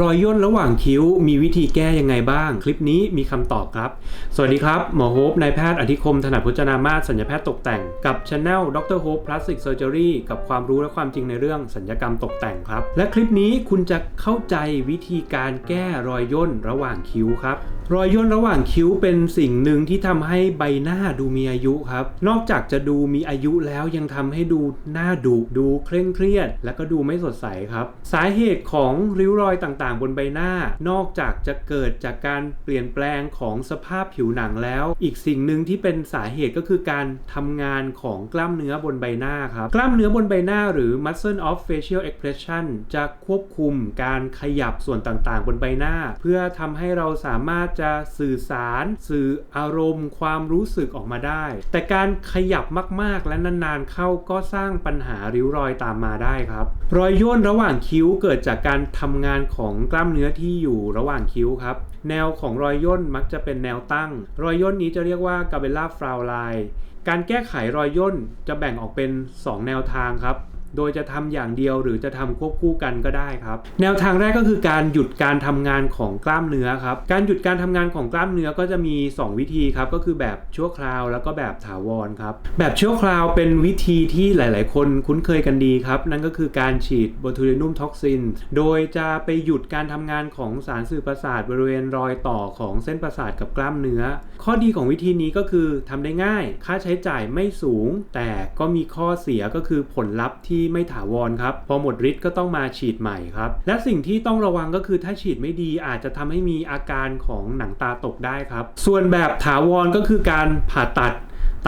รอยย่นระหว่างคิ้วมีวิธีแก้ยังไงบ้าง คลิปนี้มีคำตอบครับ สวัสดีครับหมอโฮปนายแพทย์อธิคมถนัดพจนามาศสัญญแพทย์ตกแต่งกับช anel ดรโฮปพลาสติกเซอร์เจอรี่กับความรู้และความจริงในเรื่องสัญญกรรมตกแต่งครับ และคลิปนี้คุณจะเข้าใจวิธีการแก้รอยย่นระหว่างคิ้วครับ รอยย่นระหว่างคิ้วเป็นสิ่งหนึ่งที่ทำให้ใบหน้าดูมีอายุครับ นอกจากจะดูมีอายุแล้วยังทำให้ดูหน้าดุดูเคร่งเครียด และก็ดูไม่สดใสครับ สาเหตุของริ้วรอยต่างๆ บนใบหน้า นอกจากจะเกิดจากการเปลี่ยนแปลงของสภาพผิวหนังแล้ว อีกสิ่งหนึ่งที่เป็นสาเหตุก็คือการทำงานของกล้ามเนื้อบนใบหน้าครับ กล้ามเนื้อบนใบหน้าหรือ muscle of facial expression จะควบคุมการขยับส่วนต่างๆ บนใบหน้า เพื่อทำให้เราสามารถจะสื่อสาร สื่ออารมณ์ ความรู้สึกออกมาได้ แต่การขยับมากๆ และนานๆเข้าก็สร้างปัญหาริ้วรอยตามมาได้ครับ รอยย่นระหว่างคิ้วเกิดจากการทำงานของกล้ามเนื้อที่อยู่ระหว่างคิ้วครับ แนวของรอยย่นมักจะเป็นแนวตั้ง รอยย่นนี้จะเรียกว่ากาเบล่าฟลาวไลการแก้ไขรอยย่นจะแบ่งออกเป็น 2 แนวทางครับ โดยจะทำอย่างเดียวหรือจะทำควบคู่กันก็ได้ครับ แนวทางแรกก็คือการหยุดการทำงานของกล้ามเนื้อครับ การหยุดการทำงานของกล้ามเนื้อก็จะมี 2 วิธีครับ ก็คือแบบชั่วคราวแล้วก็แบบถาวรครับ แบบชั่วคราวเป็นวิธีที่หลาย ๆ คนคุ้นเคยกันดีครับ นั่นก็คือการฉีดโบทูลินุมท็อกซิน โดยจะไปหยุดการทำงานของสารสื่อประสาทบริเวณรอยต่อของเส้นประสาทกับกล้ามเนื้อ ข้อดีของวิธีนี้ก็คือทำได้ง่าย ค่าใช้จ่ายไม่สูง แต่ก็มีข้อเสียก็คือผลลัพธ์ที่ไม่ถาวรครับ พอหมดฤทธิ์ก็ต้องมาฉีดใหม่ครับ และสิ่งที่ต้องระวังก็คือถ้าฉีดไม่ดีอาจจะทำให้มีอาการของหนังตาตกได้ครับ ส่วนแบบถาวรก็คือการผ่าตัด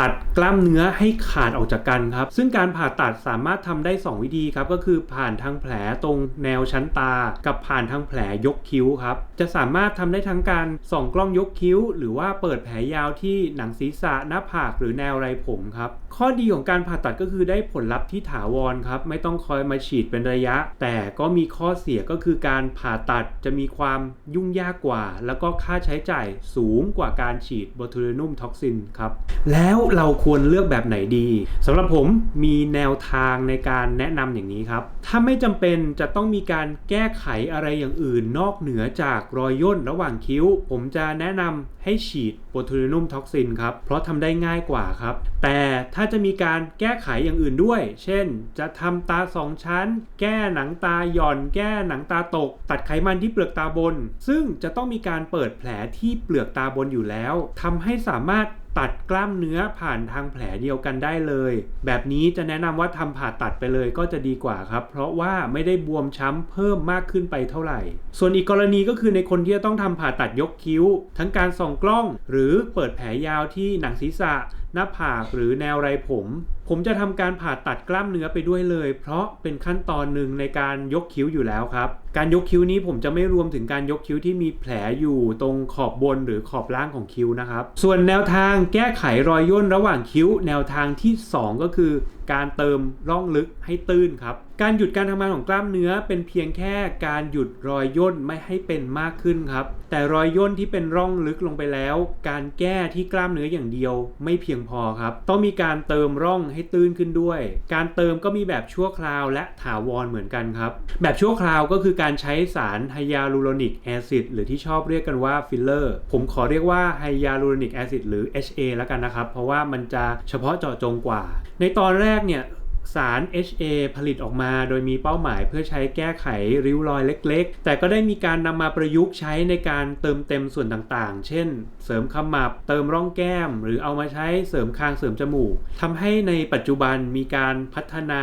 ตัดกล้ามเนื้อให้ขาดออกจากกันครับ ซึ่งการผ่าตัดสามารถทำได้ 2 วิธีครับ ก็คือผ่านทางแผลตรงแนวชั้นตา กับผ่านทางแผลยกคิ้วครับ จะสามารถทำได้ทั้งการส่องกล้องยกคิ้ว หรือว่าเปิดแผลยาวที่หนังศีรษะหน้าผากหรือแนวไรผมครับ ข้อดีของการผ่าตัดก็คือได้ผลลัพธ์ที่ถาวรครับ ไม่ต้องคอยมาฉีดเป็นระยะ แต่ก็มีข้อเสียก็คือการผ่าตัดจะมีความยุ่งยากกว่า แล้วก็ค่าใช้จ่ายสูงกว่าการฉีดโบทูลินุมท็อกซินครับแล้วเราควรเลือกแบบไหนดีสำหรับผมมีแนวทางในการแนะนำอย่างนี้ครับ ถ้าไม่จำเป็นจะต้องมีการแก้ไขอะไรอย่างอื่น นอกเหนือจากรอยย่นระหว่างคิ้ว ผมจะแนะนำให้ฉีดโบทูลินุมท็อกซินครับ เพราะทำได้ง่ายกว่าครับ แต่ถ้าจะมีการแก้ไขอย่างอื่นด้วย เช่น จะทำตาสองชั้น แก้หนังตาหย่อน แก้หนังตาตก ตัดไขมันที่เปลือกตาบน ซึ่งจะต้องมีการเปิดแผลที่เปลือกตาบนอยู่แล้วทำให้สามารถ ตัดกล้ามเนื้อผ่านทางแผลเดียวกันได้เลย แบบนี้จะแนะนำว่าทำผ่าตัดไปเลยก็จะดีกว่าครับ เพราะว่าไม่ได้บวมช้ำเพิ่มมากขึ้นไปเท่าไหร่ ส่วนอีกกรณีก็คือในคนที่จะต้องทำผ่าตัดยกคิ้ว ทั้งการส่องกล้อง หรือเปิดแผลยาวที่หนังศีรษะ หน้าผากหรือแนวไรผม ผมจะทำการผ่าตัดกล้ามเนื้อไปด้วยเลย เพราะเป็นขั้นตอนหนึ่งในการยกคิ้วอยู่แล้วครับ การยกคิ้วนี้ผมจะไม่รวมถึงการยกคิ้วที่มีแผลอยู่ตรงขอบบนหรือขอบล่างของคิ้วนะครับ ส่วนแนวทางแก้ไขรอยย่นระหว่างคิ้ว แนวทางที่ 2 ก็คือ การเติมร่องลึกให้ตื้นครับการหยุดการทำงานของกล้ามเนื้อเป็นเพียงแค่การหยุดรอยย่นไม่ให้เป็นมากขึ้นครับ แต่รอยย่นที่เป็นร่องลึกลงไปแล้ว การแก้ที่กล้ามเนื้ออย่างเดียวไม่เพียงพอครับ ต้องมีการเติมร่องให้ตื้นขึ้นด้วย การเติมก็มีแบบชั่วคราวและถาวรเหมือนกันครับ แบบชั่วคราวก็คือการใช้สารไฮยาลูโรนิกแอซิดหรือที่ชอบเรียกกันว่าฟิลเลอร์ผมขอเรียกว่าไฮยาลูโรนิกแอซิดหรือ HA แล้วกันนะครับ เพราะว่ามันจะเฉพาะเจาะจงกว่า ในตอนแรกเนี่ย สาร HA ผลิตออกมา โดยมีเป้าหมายเพื่อใช้แก้ไขริ้วรอยเล็ก ๆ แต่ก็ได้มีการนำมาประยุกต์ใช้ในการเติมเต็มส่วนต่างๆ เช่น เสริมขมับ เติมร่องแก้ม หรือเอามาใช้เสริมคางเสริมจมูกทำให้ในปัจจุบันมีการพัฒนา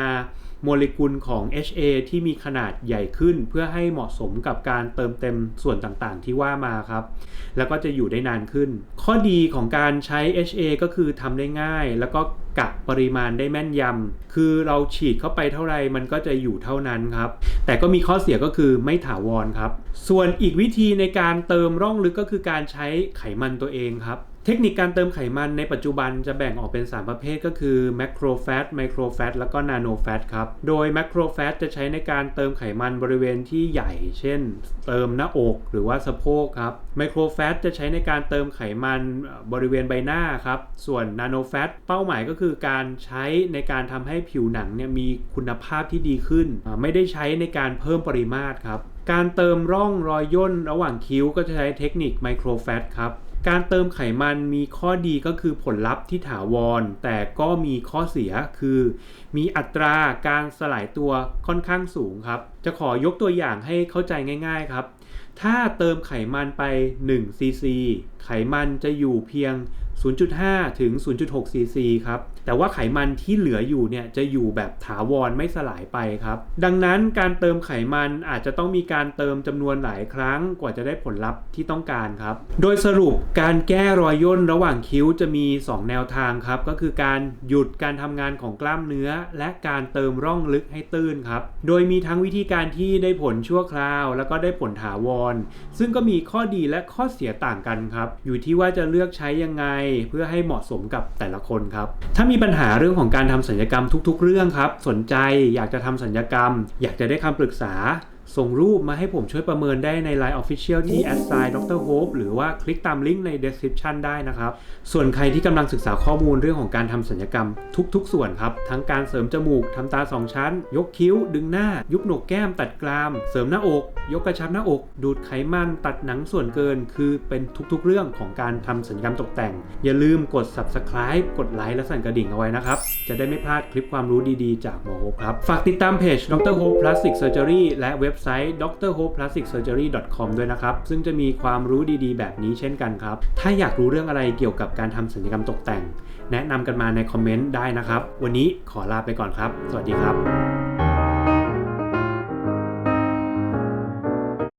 โมเลกุลของ HA ที่มีขนาดใหญ่ขึ้น เพื่อให้เหมาะสมกับการเติมเต็มส่วนต่างๆ ที่ว่ามาครับ แล้วก็จะอยู่ได้นานขึ้น ข้อดีของการใช้ HA ก็คือทำได้ง่าย แล้วก็ กะปริมาณได้แม่นยำคือเราฉีดเข้าไปเท่าไรมันก็จะอยู่เท่านั้นครับ แต่ก็มีข้อเสียก็คือไม่ถาวรครับ ส่วนอีกวิธีในการเติมร่องลึกก็คือการใช้ไขมันตัวเองครับ ทคนิคการเติมไขมันในปัจจุบันจะแบ่งออกเป็น 3 ประเภทก็คือ macro fat micro fat แล้วก็ nano fat ครับ โดย macro fat จะใช้ในการเติมไขมันบริเวณที่ใหญ่ เช่น เติมหน้าอกหรือว่าสะโพกครับ micro fat จะใช้ในการเติมไขมันบริเวณใบหน้าครับ ส่วน nano fat เป้าหมายก็คือการใช้ในการทำให้ผิวหนังเนี่ยมีคุณภาพที่ดีขึ้น ไม่ได้ใช้ในการเพิ่มปริมาตรครับ การเติมร่องรอยย่นระหว่างคิ้วก็จะใช้เทคนิคไมโครแฟตครับ การเติมไขมันมีข้อดีก็คือผลลัพธ์ที่ถาวร แต่ก็มีข้อเสียคือ มีอัตราการสลายตัวค่อนข้างสูงครับ จะขอยกตัวอย่างให้เข้าใจง่ายๆครับ ถ้าเติมไขมันไป1ซีซีไขมันจะอยู่เพียง 0.5 ถึง 0.6 ซีซีครับ แต่ว่าไขมันที่เหลืออยู่เนี่ยจะอยู่แบบถาวรไม่สลายไปครับ ดังนั้นการเติมไขมันอาจจะต้องมีการเติมจำนวนหลายครั้งกว่าจะได้ผลลัพธ์ที่ต้องการครับ โดยสรุปการแก้รอยย่นระหว่างคิ้วจะมี 2 แนวทางครับ ก็คือการหยุดการทำงานของกล้ามเนื้อ และการเติมร่องลึกให้ตื้นครับ โดยมีทั้งวิธีการที่ได้ผลชั่วคราว แล้วก็ได้ผลถาวร ซึ่งก็มีข้อดีและข้อเสียต่างกันครับ อยู่ที่ว่าจะเลือกใช้ยังไงเพื่อให้เหมาะสมกับแต่ละคนครับ ถ้ามีปัญหาเรื่องของการทำสัญญกรรมทุก ๆ เรื่องครับ สนใจอยากจะทำสัญญกรรม อยากจะได้คำปรึกษา ส่งรูปมาให้ผมช่วยประเมินได้ใน Line Official ที่ a s s i g n Dr. Hope หรือว่าคลิกตามลิงก์ใน description ได้นะครับ ส่วนใครที่กำลังศึกษาข้อมูลเรื่องของการทำสัญญกรรมทุกๆ ส่วนครับ ทั้งการเสริมจมูกทำตา 2 ชั้น ยกคิ้ว ดึงหน้า ยุบโหนกแก้ม ตัดกราม เสริมหน้าอก ยกกระชับหน้าอก ดูดไขมัน ตัดหนังส่วนเกิน คือเป็นทุกๆ เรื่องของการทำสัญญกรรมตกแต่ง อย่าลืมกด subscribe กดไลค์และสั่นกระดิ่งเอาไว้นะครับ จะได้ไม่พลาดคลิปความรู้ดีๆ จากหมอโฮปครับ ฝากติดตามเพจ Dr. Hope Plastic Surgery และเว็บไซต์ drhopeplasticsurgery.com ด้วยนะครับ ซึ่งจะมีความรู้ดีๆ แบบนี้เช่นกันครับ ถ้าอยากรู้เรื่องอะไรเกี่ยวกับการทำสัญญกรรมตกแต่ง แนะนำกันมาในคอมเมนต์ได้นะครับ วันนี้ขอลาไปก่อนครับ สวัสดีครับ